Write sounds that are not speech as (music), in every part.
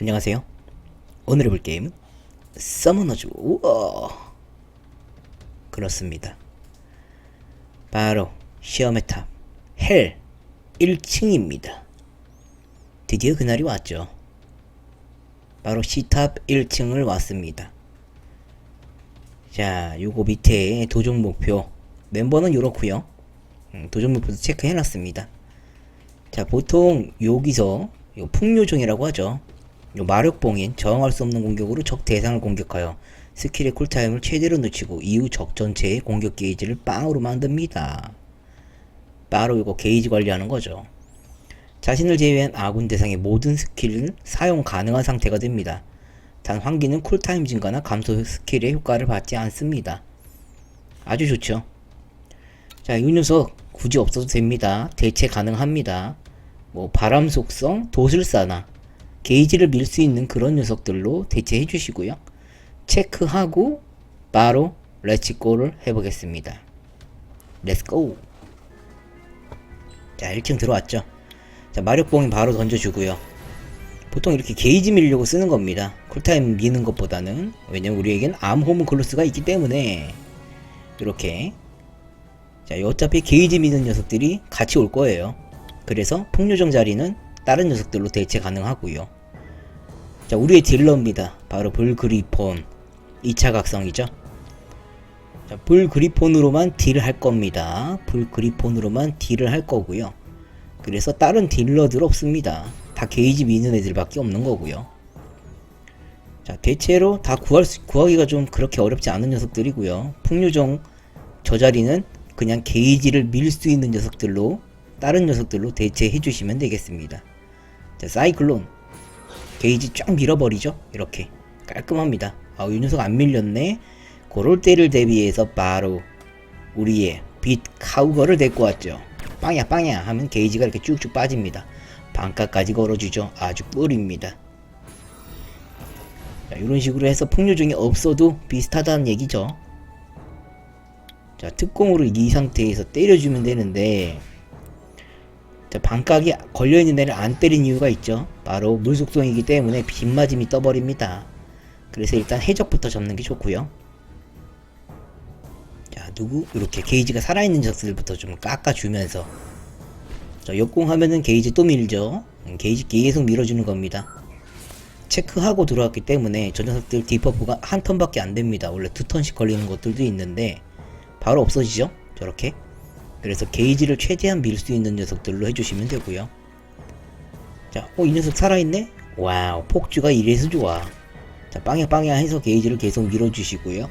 안녕하세요. 오늘 해볼 게임은 서머너즈 우와 그렇습니다. 바로 시험의 탑 헬 1층입니다. 드디어 그날이 왔죠. 바로 C탑 1층을 왔습니다. 자, 요거 밑에 도전 목표 멤버는 요렇고요. 음, 도전 목표도 체크해놨습니다. 자, 보통 여기서 요 풍요종이라고 하죠. 요 마력봉인 저항할 수 없는 공격으로 적 대상을 공격하여 스킬의 쿨타임을 최대로 늦추고 이후 적 전체의 공격 게이지를 빵으로 만듭니다. 바로 이거 게이지 관리하는 거죠. 자신을 제외한 아군 대상의 모든 스킬은 사용 가능한 상태가 됩니다. 단 환기는 쿨타임 증가나 감소 스킬의 효과를 받지 않습니다. 아주 좋죠. 자, 이 녀석 굳이 없어도 됩니다. 대체 가능합니다. 뭐 바람 속성, 도술사나 게이지를 밀 수 있는 그런 녀석들로 대체해 주시고요. 체크하고 바로 렛츠고를 해보겠습니다. 렛츠고! 자, 1층 들어왔죠. 자, 마력봉이 바로 던져주고요. 보통 이렇게 게이지 밀려고 쓰는 겁니다. 쿨타임 미는 것보다는. 왜냐면 우리에겐 암 호문클로스가 있기 때문에. 이렇게. 자, 어차피 게이지 미는 녀석들이 같이 올 거예요. 그래서 폭류정 자리는 다른 녀석들로 대체 가능하고요. 자, 우리의 딜러입니다. 바로 불그리폰. 2차 각성이죠. 자, 불그리폰으로만 딜을 할 겁니다. 불그리폰으로만 딜을 할 거고요. 그래서 다른 딜러들 없습니다. 다 게이지 미는 애들밖에 없는 거고요. 자, 대체로 다 구할 수, 구하기가 좀 그렇게 어렵지 않은 녀석들이고요. 풍류정 저 자리는 그냥 게이지를 밀 수 있는 녀석들로 다른 녀석들로 대체해 주시면 되겠습니다. 자, 사이클론 게이지 쫙 밀어버리죠. 이렇게 깔끔합니다. 아, 이 녀석 안 밀렸네. 그럴 때를 대비해서 바로 우리의 빛 카우거를 데리고 왔죠. 빵야 빵야 하면 게이지가 이렇게 쭉쭉 빠집니다. 반가까지 걸어주죠. 아주 꿀입니다. 자, 이런 식으로 해서 풍류중이 없어도 비슷하다는 얘기죠. 자, 특공으로 이 상태에서 때려주면 되는데 자, 반각이 걸려있는 애를 안 때린 이유가 있죠. 바로 물속성이기 때문에 빗맞음이 떠버립니다. 그래서 일단 해적부터 잡는 게 좋고요. 자, 누구? 이렇게 게이지가 살아있는 녀석들부터 좀 깎아주면서 자, 역공하면은 게이지 또 밀죠. 음, 게이지 계속 밀어주는 겁니다. 체크하고 들어왔기 때문에 저 녀석들 디퍼프가 한 턴밖에 안 됩니다. 원래 두 턴씩 걸리는 것들도 있는데 바로 없어지죠. 저렇게. 그래서 게이지를 최대한 밀 수 있는 녀석들로 해주시면 되고요. 자, 어, 이 녀석 살아있네? 와우, 폭주가 이래서 좋아. 자, 빵야 빵야 해서 게이지를 계속 밀어주시고요.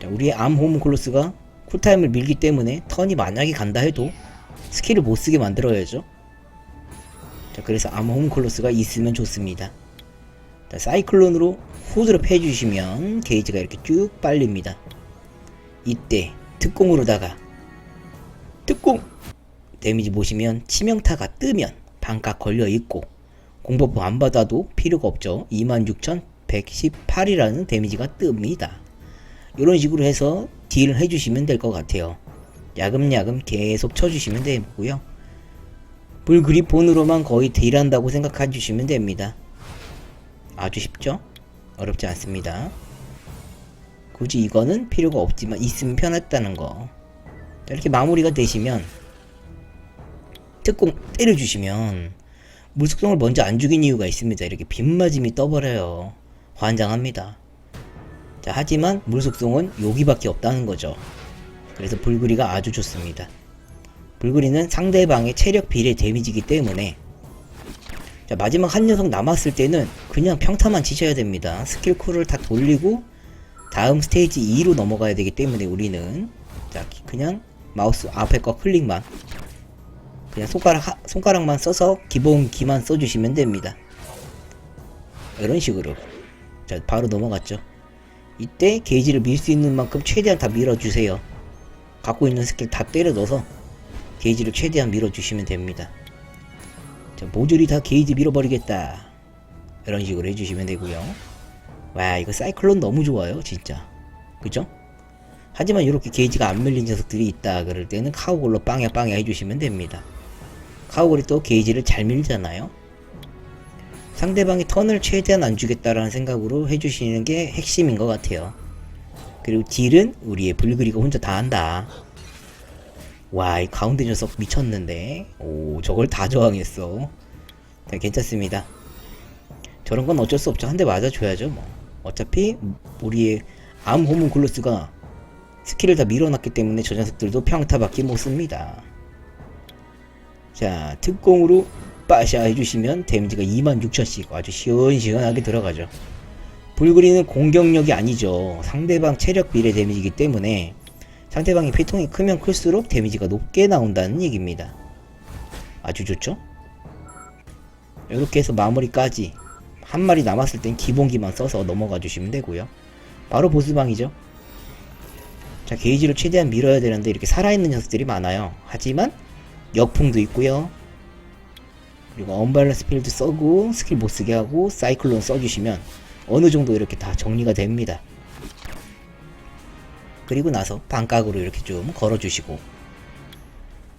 자, 우리의 암 호문클로스가 쿨타임을 밀기 때문에 턴이 만약에 간다 해도 스킬을 못 쓰게 만들어야죠. 자, 그래서 암 호문클로스가 있으면 좋습니다. 자, 사이클론으로 후드로 해주시면 게이지가 이렇게 쭉 빨립니다. 이때 특공으로다가 특공 데미지 보시면 치명타가 뜨면 반값 걸려 있고 공버프 안 받아도 필요가 없죠. 26,118이라는 데미지가 뜹니다. 이런 식으로 해서 딜을 해주시면 될 것 같아요. 야금야금 계속 쳐주시면 되고요. 불그리폰으로만 거의 딜한다고 생각해 주시면 됩니다. 아주 쉽죠? 어렵지 않습니다. 굳이 이거는 필요가 없지만 있으면 편했다는 거. 자, 이렇게 마무리가 되시면 특공 때려주시면 물속성을 먼저 안 죽인 이유가 있습니다. 이렇게 빗맞음이 떠버려요. 환장합니다. 자, 하지만 물속성은 여기밖에 없다는 거죠. 그래서 불그리가 아주 좋습니다. 불그리는 상대방의 체력 비례 데미지이기 때문에 자, 마지막 한 녀석 남았을 때는 그냥 평타만 치셔야 됩니다. 스킬 쿨을 다 돌리고 다음 스테이지 2로 넘어가야 되기 때문에 우리는 자, 그냥 마우스 앞에 거 클릭만 그냥 손가락 하, 손가락만 써서 기본 기만 써주시면 됩니다. 이런 식으로 자 바로 넘어갔죠. 이때 게이지를 밀 수 있는 만큼 최대한 다 밀어주세요. 갖고 있는 스킬 다 때려 넣어서 게이지를 최대한 밀어주시면 됩니다. 자 모듈이 다 게이지 밀어버리겠다. 이런 식으로 해주시면 되고요. 와 이거 사이클론 너무 좋아요 진짜. 그죠? 하지만 이렇게 게이지가 안 밀린 녀석들이 있다 그럴 때는 카우골로 빵야 빵야 해주시면 됩니다. 카우골이 또 게이지를 잘 밀잖아요. 상대방이 턴을 최대한 안 주겠다라는 생각으로 해주시는 게 핵심인 것 같아요. 그리고 딜은 우리의 불그리가 혼자 다 한다. 와, 이 가운데 녀석 미쳤는데. 오, 저걸 다 저항했어. 네, 괜찮습니다. 저런 건 어쩔 수 없죠. 한 대 맞아줘야죠, 뭐. 어차피 우리의 암 호문클로스가 스킬을 다 밀어놨기 때문에 저 녀석들도 평타밖에 못 씁니다. 자, 특공으로 빠샤 해주시면 데미지가 26,000씩 아주 시원시원하게 들어가죠. 불그리는 공격력이 아니죠. 상대방 체력 비례 데미지이기 때문에 상대방의 피통이 크면 클수록 데미지가 높게 나온다는 얘기입니다. 아주 좋죠? 이렇게 해서 마무리까지 한 마리 남았을 땐 기본기만 써서 넘어가 주시면 되고요. 바로 보스방이죠. 자, 게이지를 최대한 밀어야 되는데 이렇게 살아있는 녀석들이 많아요. 하지만 역풍도 있고요. 그리고 언밸런스 필드 써고 스킬 못 쓰게 하고 사이클론 써주시면 어느 정도 이렇게 다 정리가 됩니다. 그리고 나서 반각으로 이렇게 좀 걸어주시고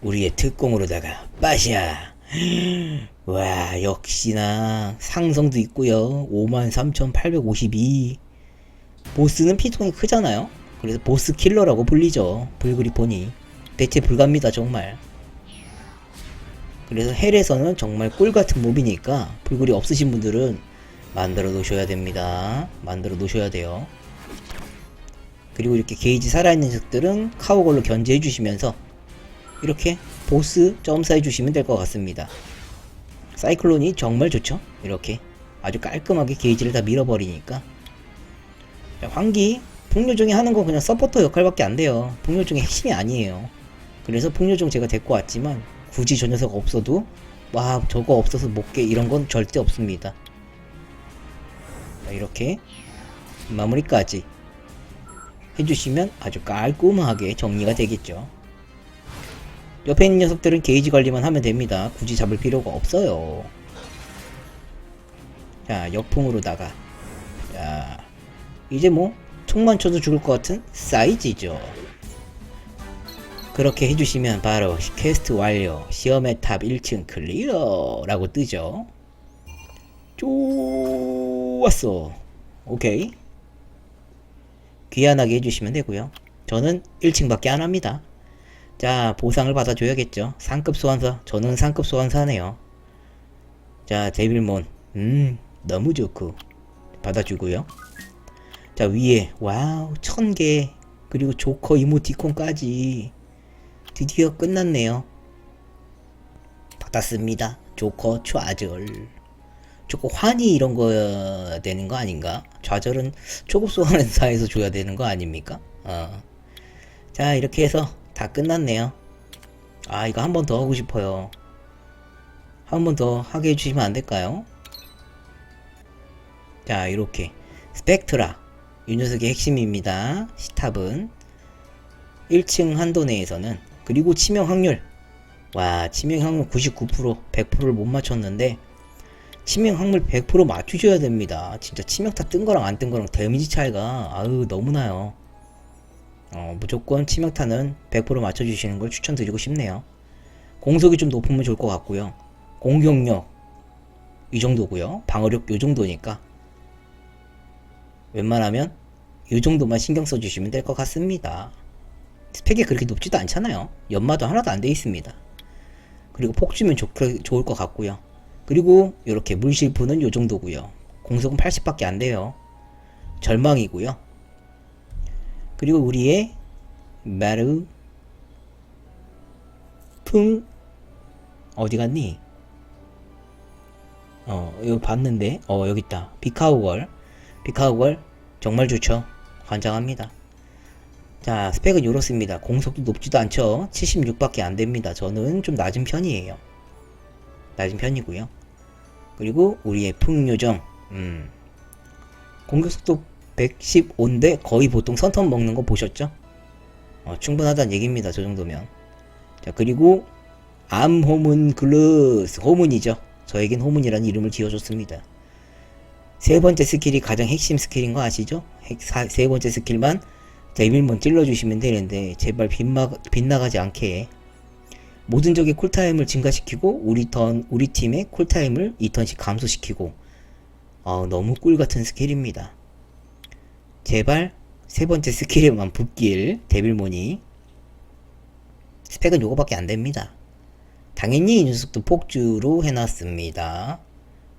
우리의 특공으로다가 빠샤 (gasps) 와 역시나 상성도 있고요 53,852 보스는 피통이 크잖아요 그래서 보스 킬러라고 불리죠 불그리폰이 대체 불갑니다 정말 그래서 헬에서는 정말 꿀같은 몹이니까 불굴이 없으신 분들은 만들어 놓으셔야 됩니다. 만들어 놓으셔야 돼요. 그리고 이렇게 게이지 살아있는 녀석들은 카우걸로 견제해 주시면서 이렇게 보스 점사해 주시면 될 것 같습니다. 사이클론이 정말 좋죠? 이렇게 아주 깔끔하게 게이지를 다 밀어버리니까 자, 환기 풍요종이 하는 건 그냥 서포터 역할밖에 안 돼요. 풍요종의 핵심이 아니에요. 그래서 풍요종 제가 데리고 왔지만 굳이 저 녀석 없어도 와 저거 없어서 못 깨 이런 건 절대 없습니다. 자, 이렇게 마무리까지 해주시면 아주 깔끔하게 정리가 되겠죠. 옆에 있는 녀석들은 게이지 관리만 하면 됩니다. 굳이 잡을 필요가 없어요. 자, 역풍으로다가. 자, 이제 뭐, 총만 쳐도 죽을 것 같은 사이즈죠. 그렇게 해주시면 바로 퀘스트 완료 시험의 탑 1층 클리어 라고 뜨죠. 좋았어. 오케이. 귀환하게 해주시면 되고요. 저는 1층밖에 안 합니다. 자 보상을 받아줘야겠죠. 상급 소환사 저는 상급 소환사네요. 자 데빌몬. 음 너무 좋고. 받아주고요 자 위에 와우 천 개 그리고 조커 이모티콘까지 드디어 끝났네요. 받았습니다. 조커 좌절. 조커 환희 이런 거 되는 거 아닌가? 좌절은 초급 소환사에서 줘야 되는 거 아닙니까? 어. 자 이렇게 해서 다 끝났네요. 아 이거 한 번 더 하고 싶어요. 한 번 더 하게 해주시면 안 될까요? 자 이렇게 스펙트라 이 녀석의 핵심입니다. 시탑은 1층 한도 내에서는 그리고 치명 확률. 와 치명 확률 99% 100%를 못 맞췄는데 치명 확률 100% 맞추셔야 됩니다. 진짜 치명타 뜬 거랑 안 뜬 거랑 데미지 차이가 아유 너무나요. 어, 무조건 치명타는 100% 맞춰주시는 걸 추천드리고 싶네요. 공속이 좀 높으면 좋을 것 같고요. 공격력 이 정도고요. 방어력 요 정도니까. 웬만하면 이 정도만 신경 써주시면 될 것 같습니다 스펙이 그렇게 높지도 않잖아요. 연마도 하나도 안 돼 있습니다. 그리고 폭주면 좋, 좋을 것 같고요. 그리고 이렇게 물실프는 요 정도고요. 공속은 80밖에 안 돼요. 절망이고요. 그리고 우리의 마르 풍 어디 갔니? 어 이거 봤는데 어 여기 있다. 비카우걸 비카우걸 정말 좋죠. 환장합니다. 자, 스펙은 이렇습니다. 공속도 높지도 않죠. 76밖에 안 됩니다. 저는 좀 낮은 편이에요. 낮은 편이고요. 그리고 우리의 풍요정, 음, 공격속도 115인데 거의 보통 선턴 먹는 거 보셨죠? 어, 충분하다는 얘기입니다. 저 정도면. 자, 그리고 암 호문 글루스 호문이죠. 저에겐 호문이라는 이름을 지어줬습니다. 세 번째 스킬이 가장 핵심 스킬인 거 아시죠? 세 번째 스킬만 데빌몬 찔러주시면 되는데 제발 빗마, 빗나가지 않게 모든 적의 쿨타임을 증가시키고 우리 턴 우리 팀의 쿨타임을 2턴씩 감소시키고 어, 너무 꿀 같은 스킬입니다. 제발 세 번째 스킬에만 붙길 데빌몬이 스펙은 요거밖에 안 됩니다. 당연히 이 녀석도 폭주로 해놨습니다.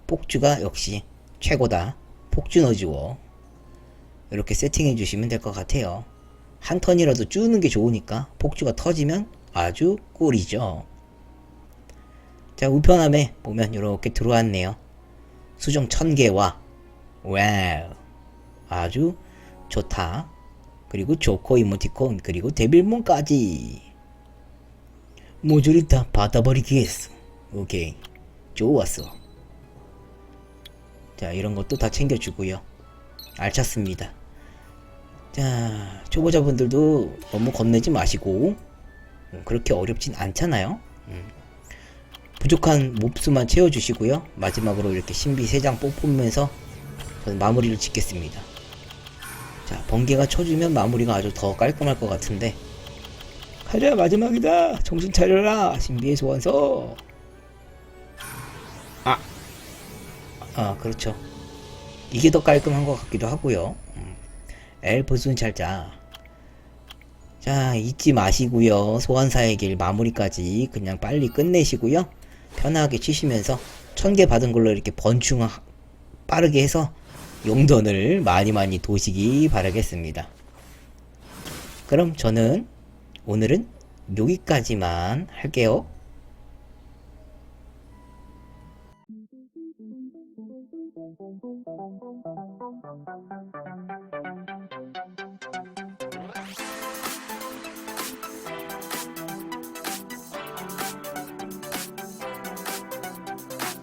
폭주가 역시 최고다. 폭주 넣어주고 이렇게 세팅해 주시면 될 것 같아요. 한 턴이라도 주는 게 좋으니까 폭주가 터지면 아주 꿀이죠. 자 우편함에 보면 이렇게 들어왔네요. 수정 1000개와 와우 아주 좋다. 그리고 조커 이모티콘 그리고 데빌몬까지 모조리 다 받아버리겠어. 오케이 좋았어. 자 이런 것도 다 챙겨주고요. 알찼습니다. 자 초보자분들도 너무 겁내지 마시고 음, 그렇게 어렵진 않잖아요. 음. 부족한 몹수만 채워주시고요. 마지막으로 이렇게 신비 3장 뽑으면서 저는 마무리를 짓겠습니다. 자, 번개가 쳐주면 마무리가 아주 더 깔끔할 것 같은데. 가자, 마지막이다! 정신 차려라! 신비의 소환서! 아, 그렇죠. 이게 더 깔끔한 것 같기도 하고요. 음. 엘프 순찰자. 자, 잊지 마시고요. 소환사의 길 마무리까지 그냥 빨리 끝내시고요. 편하게 치시면서 천 개 받은 걸로 이렇게 번충 빠르게 해서 용돈을 많이 많이 도시기 바라겠습니다. 그럼 저는 오늘은 여기까지만 할게요.